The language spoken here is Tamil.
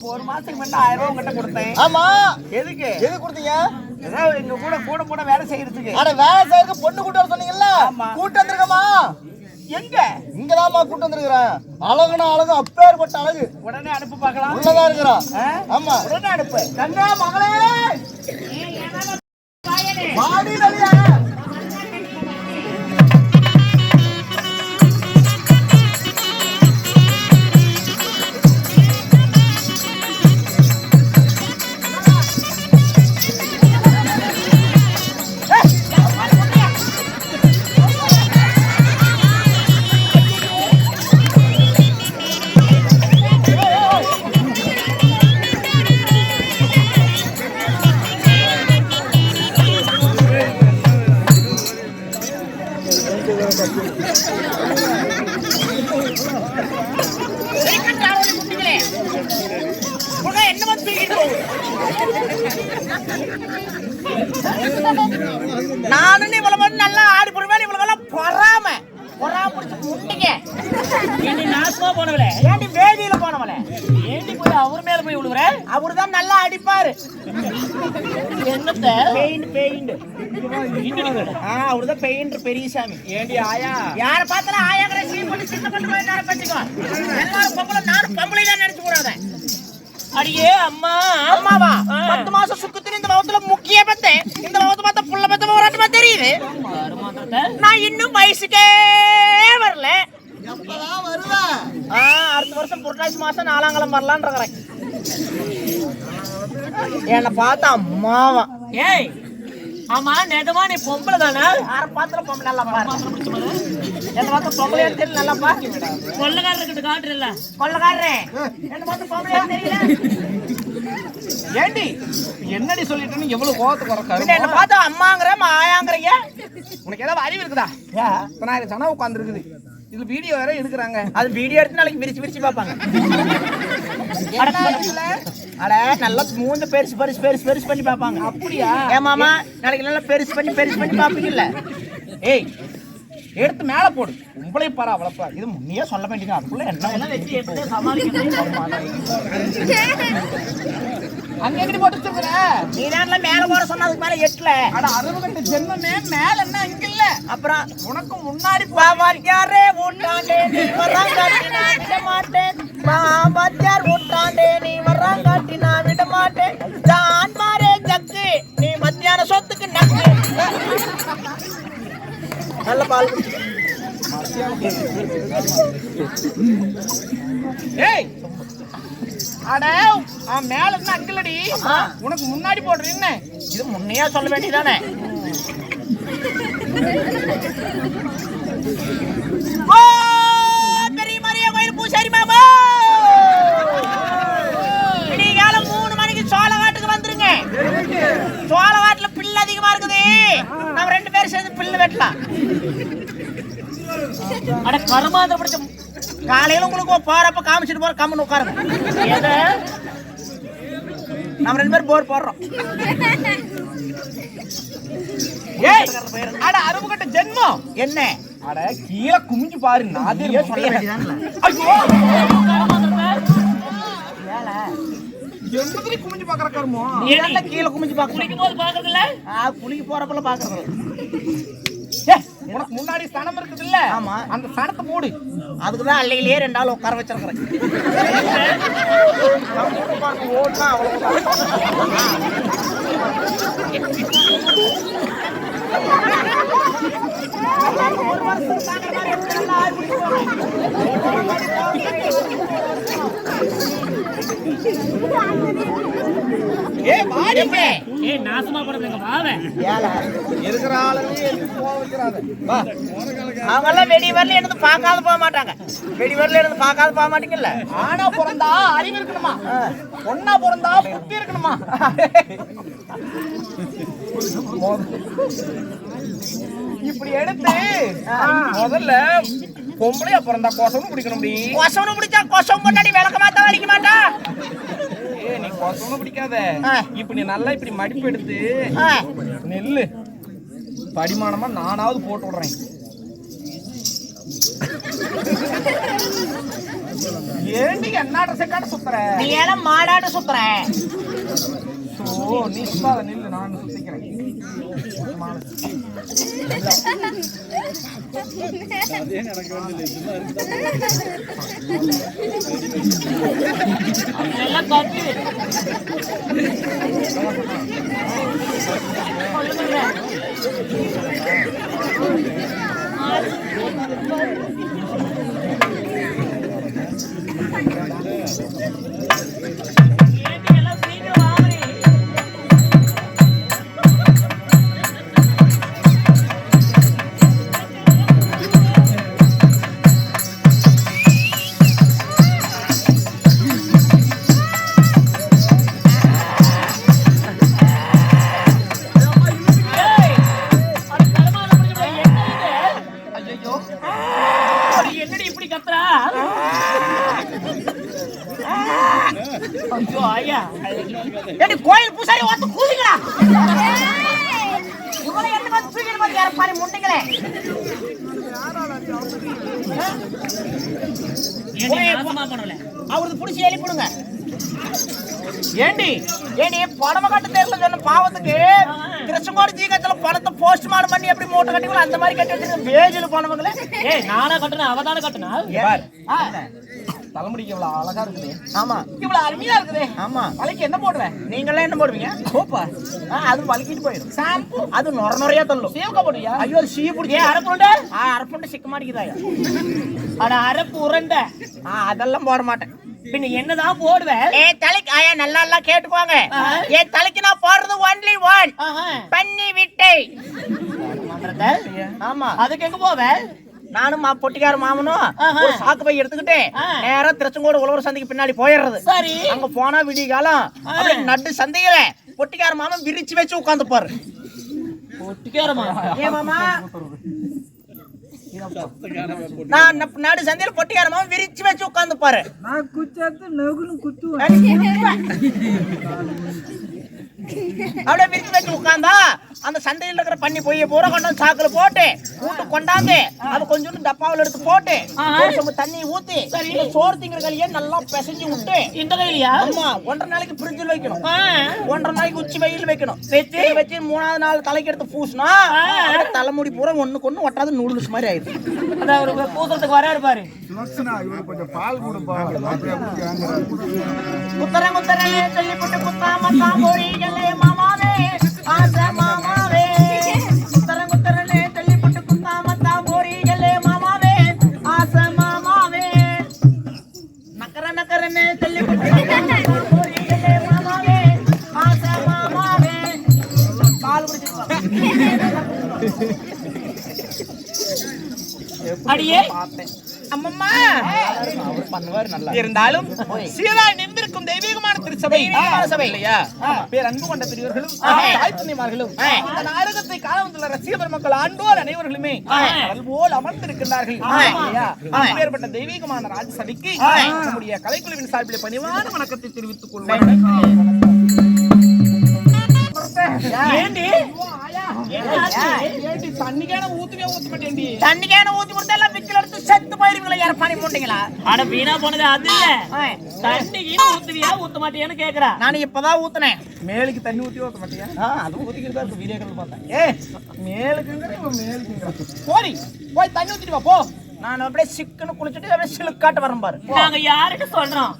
ஒரு மாசத்துக்கு முன்னாடி ஆயிரம் ரூபாய் உங்ககிட்ட கொடுத்தேன். ஆமா. எதுக்கு? எது கொடுத்தீங்க? ஏதாவது எங்க கூட கூட கூட வேலை செய்யறதுக்கு. அட வேலை செய்யறதுக்கு பொண்ணு கூட்டு வர சொன்னீங்கல்ல? ஆமா. கூட்டு வந்திருக்கமா? எங்க? இங்கதாம்மா கூட்டு வந்திருக்கிறேன். அழகுனா அழகு அப்பேற்பட்ட அழகு. உடனே அனுப்பு பார்க்கலாம். உள்ளதா இருக்கிறான்? ஆமா. உடனே அனுப்பு கங்கா மகளே! வாடி நதியா நானும் இவ்வளவு நல்லா ஆடி போடுவேன் இவ்வளவு பொறாம. பொறாம பிடிச்சு முட்டிங்க என்னை நாசமா போனவளே? ஏண்டி வேதியில போனவளே? ஏண்டி போய் அவர் மேல போய் விழுவுற அவரு தான் நல்லா அடிப்பாரு. என்னத்த? பெயிண்ட் பெயிண்ட் ஆ அவரு தான் பெயிண்ட் பெரியசாமி. ஏண்டி ஆயா? யார பார்த்தாலும் ஆயாங்கிற சீன் பண்ணி சின்ன பண்ணி போய் நினைப்பச்சுக்கோ எல்லாரும் பொம்பளை நானும் பொம்பளை தான் நினைச்சு கூடாத அடியே அம்மா. அம்மாவா. பத்து மாசம் சுக்குத்தின் இந்த மகத்துல முக்கிய பத்து. இந்த மகத்தை பார்த்தா புள்ள பத்த போராட்டமா தெரியுது. நான் இன்னும் வயசுக்கே வரல. எப்பதான் வருவேன் ஆ, அடுத்த வருஷம் புரட்டாசி மாசம் நாலாங்கலம் வரலான்னு இருக்கிறேன். என்னை பார்த்தா அம்மாவா. ஏய் ஆமா நிஜமா நீ பொம்பளை தானே? யார பாத்திரம் பொம்பளை நல்லா பாரு. என்ன பார்த்த பொம்பளையா தெரியல நல்லா பாரு. கொள்ளக்காரர்கிட்ட காட்டுறல கொள்ளக்காரரே. என்ன பார்த்த பொம்பளையா தெரியல. ஏண்டி என்னடி சொல்லிட்டு எவ்வளவு கோவத்துக்கு வர பின்ன என்ன பார்த்தா அம்மாங்கிற ஆயாங்கிறீங்க உனக்கு ஏதாவது அறிவு இருக்குதா? நான் சனா உட்காந்துருக்குது இது வீடியோ வேற எடுக்கிறாங்க. அது வீடியோ எடுத்து நாளைக்கு விரிச்சு விரிச்சு பார்ப்பாங்க. அட நல்லா மூஞ்ச பெருசு பெருசு பெருசு பெருசு பண்ணி பார்ப்பாங்க. அப்படியா? ஏமாமா நாளைக்கு நல்லா பெருசு பண்ணி பெருசு பண்ணி பார்ப்பீங்கல்ல? ஏய் எடுத்து மேல போடு. உங்களையும் பாரு அவ்வளப்பா இது முன்னையே சொல்ல வேண்டியது அதுக்குள்ள என்ன வச்சு எப்படி அங்க எங்கடி போட்டு வச்சிருக்கிற? நீ தான் மேல போற சொன்னா அதுக்கு மேல எட்டுல. அட அறுபது கண்டு ஜென்மமே மேல என்ன இங்க இல்ல? அப்புறம் உனக்கு முன்னாடி பாபாத்தியாரே ஊட்டாண்டே நீ வராங்காட்டி நான் விட மாட்டேன் பாபாத்தியார் ஊட்டாண்டே நீ வராங்காட்டி நான் விட மாட்டேன் ஜான் மாரே ஜக்கு நீ மத்தியான சொத்துக்கு நக்கு. நல்ல பால் ஏய் மேல என்ன அங்கலடி. உனக்கு முன்னாடி போடுற என்ன? இது முன்னையா சொல்ல வேண்டியதானே? பெரிய மரியா கோயில் பூசாரி மாமா. விடியகாலம் மூணு மணிக்கு சோளகாட்டுக்கு வந்துருங்க. சோளகாட்டுல பில்லு அதிகமா இருக்குது. நம்ம ரெண்டு பேரும் சேர்ந்து பில்லு வெட்டலாம். அட கருமாந்திர பிடிச்ச காலையில உங்களுக்கு போறப்ப காமிச்சிட்டு போற கம்முன்னு உட்காருங்க. நம்ம ரெண்டு பேரும் போர் போடுறோம். ஏய் அட அறுபது கட்ட ஜென்மம். என்ன? அட கீழே குமிஞ்சு பாரு நாதே சொல்ல வேண்டியதானே? ஐயோ! ஏல. எம்பதுல குமிஞ்சு பாக்குற கருமோ நீ கீழே குமிஞ்சு குளிக்கும் போது பாக்குறது இல்ல ஆ குளிக்க போறப்பல பாக்குறது ஏய், உனக்கு முன்னாடி சனம் இருக்குது இல்ல ஆமா. அந்த சனத்தை மூடு. அதுக்கு தான் அல்லையிலேயே ரெண்டு ஆள் உட்கார வச்சிருக்கிறேன். ஒரு வருஷம் ஏய் வாடி? ஏய் நாசமா போனதுங்க வாவே ஏல இருக்கிற ஆளுங்க எதுக்கு போக வைக்கிறாங்க. வா. அவங்க எல்லாம் வெடி வரல இருந்து பார்க்காத போக மாட்டாங்க. வெடி வரல இருந்து பார்க்காத போக மாட்டீங்கல்ல? ஆனா பிறந்தா அறிவு இருக்கணுமா? பொண்ணா பிறந்தா புத்தி இருக்கணுமா? இப்படி எடுத்து முதல்ல பொம்பளையா பிறந்தா கோசம்னு பிடிக்கணும் டி கொசவனு பிடிச்சா கொசம் முன்னாடி விளக்க மாத்தா அடிக்க மாட்டா? ஏ நீ கோசம்னு பிடிக்காத. இப்ப நீ நல்லா இப்படி மடிப்பு எடுத்து நெல்லு. படிமானமா நானாவது போட்டு விடுறேன். ஏண்டி என்ன ட்ரெஸ் காட்ட சுத்துற? நீ எல்லாம் மாடாட்டு சுத்துற? ஓ நீ சுத்தாத நில்லு நான் சுத்திக்கிறேன். எல்லாம் கத்து ஏடி கோயில் பூசாரி வந்து கூலிங்களா இவனை என்ன வந்து தூக்கிட்டு போய் யார பாரு ஏண்டி பண்ணல அவருக்கு புடிச்சு எழுப்பிடுங்க. ஏண்டி ஏடி பணம கட்டு தெரியல சொன்ன பாவத்துக்கு? கிருஷ்ணகோடி ஜீகத்துல பணத்தை போஸ்ட்மார்ட்டம் பண்ணி எப்படி மூட்டை கட்டிங்களோ அந்த மாதிரி கட்டி வச்சிருக்க வேஜில் பணவங்களே ஏய் நானா கட்டுனா அவ தானே கட்டுனா பார். தலைமுடிக்கு இவ்வளவு அழகா இருக்குது. ஆமா. இவ்வளவு அருமையா இருக்குது. ஆமா. தலைக்கு என்ன போடுவேன் நீங்களே என்ன போடுவீங்க? கோப்பா ஆ, அது வலிக்கிட்டு போயிடும். ஷாம்பு. அது நொர நொறையா தள்ளும். சேவக்கா போடுவியா? ஐயோ சீ பிடிச்சி. அரப்புண்டா ஆ அரப்புண்டு சிக்க மாட்டேங்குதாயா அட அரப்பு உருண்டை ஆ அதெல்லாம் போட மாட்டேன். பின்ன என்னதான் போடுவ? ஏ தலைக்கு ஆயா நல்லா கேட்டுக்குவாங்க ஆ. என் தலைக்கு நான் போடுறது ஒன்லி ஒன். பண்ணி விட்டை? ஆமா. அதுக்கு எங்க போவ? நானும் மா பொட்டிக்கார மாமனும். ஒரு சாக்கு பை எடுத்துக்கிட்டு ஆ. நேரா திருச்செங்கோடு உழவர் சந்தைக்கு பின்னாடி போயிடுறது. சரி. அங்க போனா விடிய காலம். ஆ. அப்படியே நட்டு சந்தையில பொட்டிக்கார மாமன் விரிச்சு வச்சு உட்காந்து பாரு. ஒட்டிக்காரமா ஏன் மாமா? நான் நடு சந்தையில பொட்டிக்கார மாமன் விரிச்சு வச்சு உட்காந்து பாரு. அப்படியே விரிச்சு வச்சு உட்காந்தா அந்த சந்தையில இருக்கிற பண்ணி பொய்ய பூரா கொண்டாந்து சாக்குல போட்டு வீட்டு கொண்டாந்து அது கொஞ்சோண்டு டப்பாவில் எடுத்து போட்டு சொம்பு தண்ணி ஊத்தி சோறு திங்கிற களியே நல்லா பிசைஞ்சு விட்டு இந்த கையிலயா ஆமா ஒன்றரை நாளைக்கு ஃப்ரிட்ஜில் வைக்கணும். ஒன்றரை நாளைக்கு உச்சி வெயில் வைக்கணும். வச்சு? வச்சு மூணாவது நாள் தலைக்கு எடுத்து பூசினா தலைமுடி பூரா ஒண்ணுக்கு ஒண்ணு ஒட்டாத நூடுல்ஸ் மாதிரி ஆயிடுது ஒரு பூசத்துக்கு வராரு பாரு. குத்தர குத்தரலே சொல்லி போட்டு அடியே. அம்மம்மா. இருந்தாலும் சீராய் நின்றிருக்கும் தெய்வீகமான திருச்சபை சபை. இல்லையா? பேர் அன்பு கொண்ட பெரியவர்களும். தாய் தந்தைமார்களும். இந்த நாடகத்தை காண வந்துள்ள ரசிக பெருமக்கள் ஆண்டோர் அனைவர்களுமே போல் அமர்ந்திருக்கின்றார்கள். ஆஹா. இல்லையா? ஆஹா. இப்பேற்பட்ட தெய்வீகமான ராஜசபைக்கு. நம்முடைய கலைக்குழுவின் சார்பில் பணிவான வணக்கத்தை தெரிவித்துக் கொள்வோம். ஏண்டி? தண்ணிக்கான ஊத்த கொடுத்தா எல்லாம் விக்கல் எடுத்து செத்து போயிருவீங்களா? யார பண்ணி போட்டீங்களா அட வீணா போனது அது இல்ல தண்ணி கீழ ஊத்துவியா ஊத்த மாட்டியான்னு கேக்குறா. நான் இப்பதான் ஊத்துனேன். மேலுக்கு தண்ணி ஊத்தி ஊத்த மாட்டியா? அதுவும் ஊத்திக்கிட்டு தான் இருக்கு. வீடியோக்கள் பார்த்தேன். ஏ மேலுக்குங்கிற மேலுக்குங்கிற போடி போய் தண்ணி ஊத்திட்டு வா போ. நான் அப்படியே சிக்கன்னு குளிச்சுட்டு அப்படியே சிலுக்காட்டு வரேன் பாரு. நாங்க யாருக்கு சொல்றோம்?